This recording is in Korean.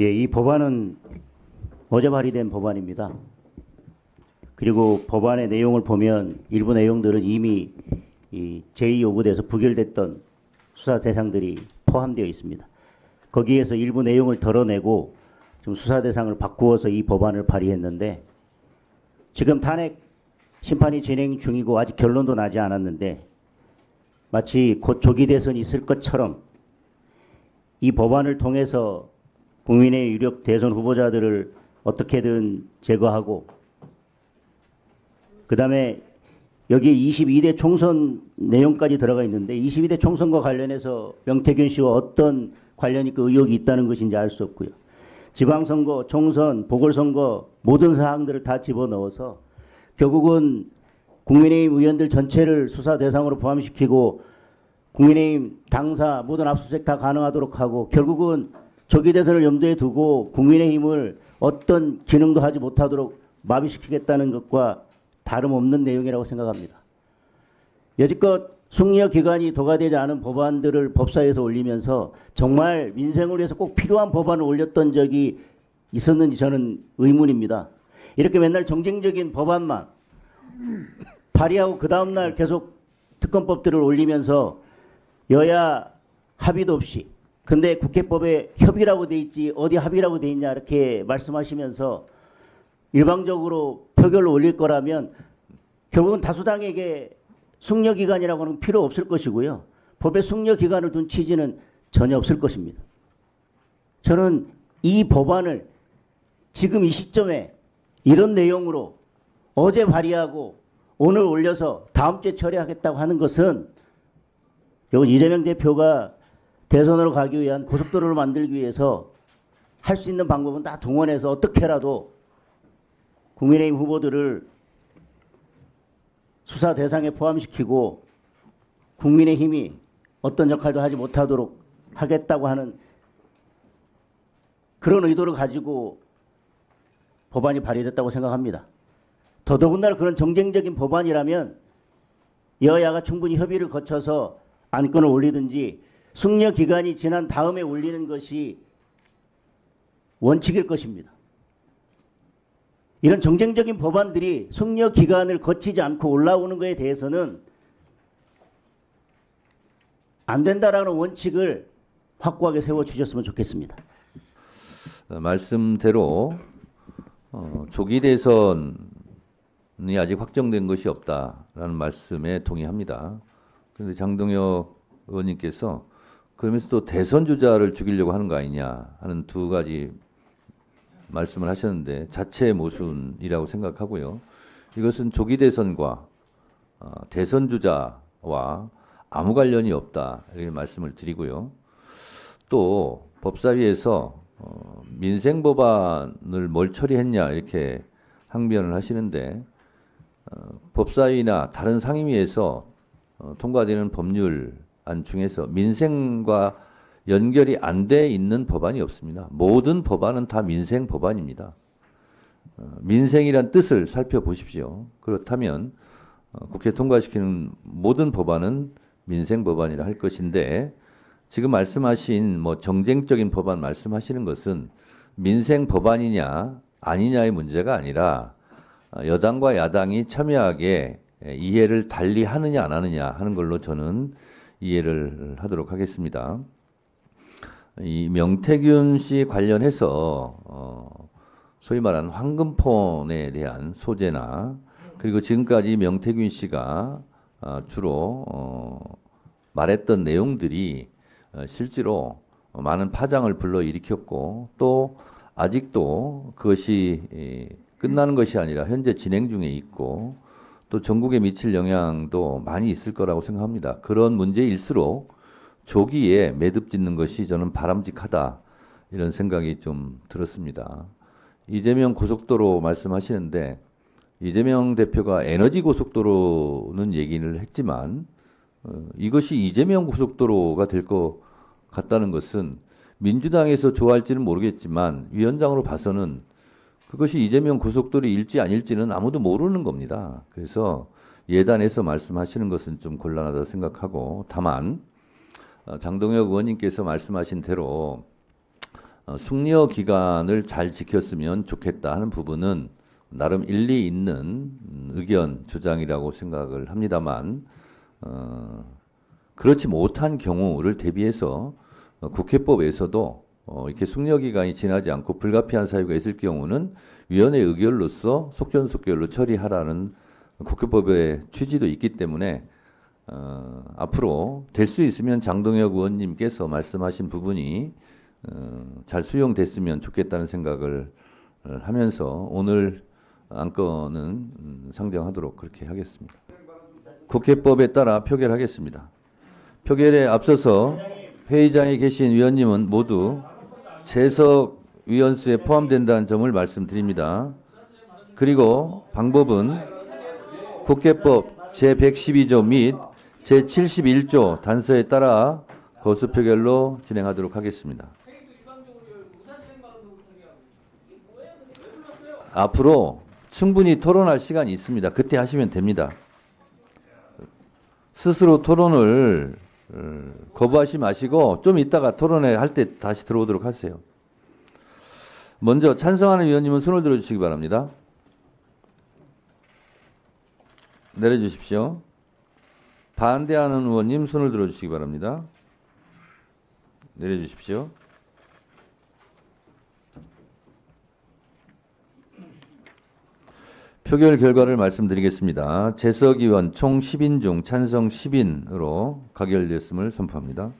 예, 이 법안은 어제 발의된 법안입니다. 그리고 법안의 내용을 보면 일부 내용들은 이미 이 제2 요구대에서 부결됐던 수사 대상들이 포함되어 있습니다. 거기에서 일부 내용을 덜어내고 지금 수사 대상을 바꾸어서 이 법안을 발의했는데 지금 탄핵 심판이 진행 중이고 아직 결론도 나지 않았는데 마치 곧 조기 대선이 있을 것처럼 이 법안을 통해서 국민의 유력 대선 후보자들을 어떻게든 제거하고 그 다음에 여기 22대 총선 내용까지 들어가 있는데 22대 총선과 관련해서 명태균 씨와 어떤 관련이 그 의혹이 있다는 것인지 알 수 없고요. 지방선거, 총선, 보궐선거 모든 사항들을 다 집어넣어서 결국은 국민의힘 의원들 전체를 수사 대상으로 포함시키고 국민의힘 당사 모든 압수수색 다 가능하도록 하고 결국은 조기 대선을 염두에 두고 국민의힘을 어떤 기능도 하지 못하도록 마비시키겠다는 것과 다름없는 내용이라고 생각합니다. 여지껏 숙려 기간이 도과되지 않은 법안들을 법사위에서 올리면서 정말 민생을 위해서 꼭 필요한 법안을 올렸던 적이 있었는지 저는 의문입니다. 이렇게 맨날 정쟁적인 법안만 발의하고 그 다음날 계속 특검법들을 올리면서 여야 합의도 없이 근데 국회법에 협의라고 돼 있지 어디 합의라고 돼 있냐 이렇게 말씀하시면서 일방적으로 표결로 올릴 거라면 결국은 다수당에게 숙려 기간이라고는 필요 없을 것이고요. 법에 숙려 기간을 둔 취지는 전혀 없을 것입니다. 저는 이 법안을 지금 이 시점에 이런 내용으로 어제 발의하고 오늘 올려서 다음 주에 처리하겠다고 하는 것은 이재명 대표가 대선으로 가기 위한 고속도로를 만들기 위해서 할 수 있는 방법은 다 동원해서 어떻게라도 국민의힘 후보들을 수사 대상에 포함시키고 국민의힘이 어떤 역할도 하지 못하도록 하겠다고 하는 그런 의도를 가지고 법안이 발의됐다고 생각합니다. 더더군다나 그런 정쟁적인 법안이라면 여야가 충분히 협의를 거쳐서 안건을 올리든지 숙려 기간이 지난 다음에 올리는 것이 원칙일 것입니다. 이런 정쟁적인 법안들이 숙려 기간을 거치지 않고 올라오는 것에 대해서는 안 된다라는 원칙을 확고하게 세워 주셨으면 좋겠습니다. 어, 말씀대로 어, 조기 대선이 아직 확정된 것이 없다라는 말씀에 동의합니다. 그런데 장동혁 의원님께서 그러면서 또 대선 주자를 죽이려고 하는 거 아니냐 하는 두 가지 말씀을 하셨는데 자체 모순이라고 생각하고요. 이것은 조기 대선과 어, 대선 주자와 아무 관련이 없다 이렇게 말씀을 드리고요. 또 법사위에서 어, 민생 법안을 뭘 처리했냐 이렇게 항변을 하시는데 어, 법사위나 다른 상임위에서 어, 통과되는 법률 안 중에서 민생과 연결이 안 돼 있는 법안이 없습니다. 모든 법안은 다 민생 법안입니다. 어, 민생이란 뜻을 살펴보십시오. 그렇다면 어, 국회 통과시키는 모든 법안은 민생 법안이라 할 것인데 지금 말씀하신 뭐 정쟁적인 법안 말씀하시는 것은 민생 법안이냐 아니냐의 문제가 아니라 어, 여당과 야당이 예, 이해를 달리 하느냐 안 하느냐 하는 걸로 저는 이해를 하도록 하겠습니다. 이 명태균 씨 관련해서 어, 소위 말하는 황금폰에 대한 소재나 그리고 지금까지 명태균 씨가 어, 주로 어, 말했던 내용들이 어, 실제로 많은 파장을 불러 일으켰고 또 아직도 그것이 이, 끝나는 것이 아니라 현재 진행 중에 있고 또 전국에 미칠 영향도 많이 있을 거라고 생각합니다. 그런 문제일수록 조기에 매듭 짓는 것이 저는 바람직하다 이런 생각이 좀 들었습니다. 이재명 고속도로 말씀하시는데 이재명 대표가 에너지 고속도로는 얘기를 했지만 어, 이것이 이재명 고속도로가 될 것 같다는 것은 민주당에서 좋아할지는 모르겠지만 위원장으로 봐서는 그것이 이재명 고속도로일지 아닐지는 아무도 모르는 겁니다. 그래서 예단해서 말씀하시는 것은 좀 곤란하다 생각하고 다만 어, 장동혁 의원님께서 말씀하신 대로 어, 숙려 기간을 잘 지켰으면 좋겠다 하는 부분은 나름 일리 있는 음, 의견 주장이라고 생각을 합니다만 어, 그렇지 못한 경우를 대비해서 어, 국회법에서도 어, 이렇게 숙려 기간이 지나지 않고 불가피한 사유가 있을 경우는 위원회 의결로서 속전속결로 처리하라는 국회법의 취지도 있기 때문에 어, 앞으로 될 수 있으면 장동혁 의원님께서 말씀하신 부분이 어, 잘 수용됐으면 좋겠다는 생각을 어, 하면서 오늘 안건은 음, 상정하도록 그렇게 하겠습니다. 국회법에 따라 표결하겠습니다. 표결에 앞서서 회의장에 계신 위원님은 모두 재석 위원수에 포함된다는 점을 말씀드립니다. 그리고 방법은 국회법 제112조 및 제71조 단서에 따라 거수 표결로 진행하도록 하겠습니다. 앞으로 충분히 토론할 시간이 있습니다. 그때 하시면 됩니다. 스스로 토론을 어, 거부하지 마시고 좀 이따가 토론회 할 때 다시 들어오도록 하세요. 먼저 찬성하는 위원님은 손을 들어주시기 바랍니다. 내려주십시오. 반대하는 의원님 손을 들어주시기 바랍니다. 내려주십시오. 표결 결과를 말씀드리겠습니다. 재석 의원 총 10인 중 찬성 10인으로 가결됐음을 선포합니다.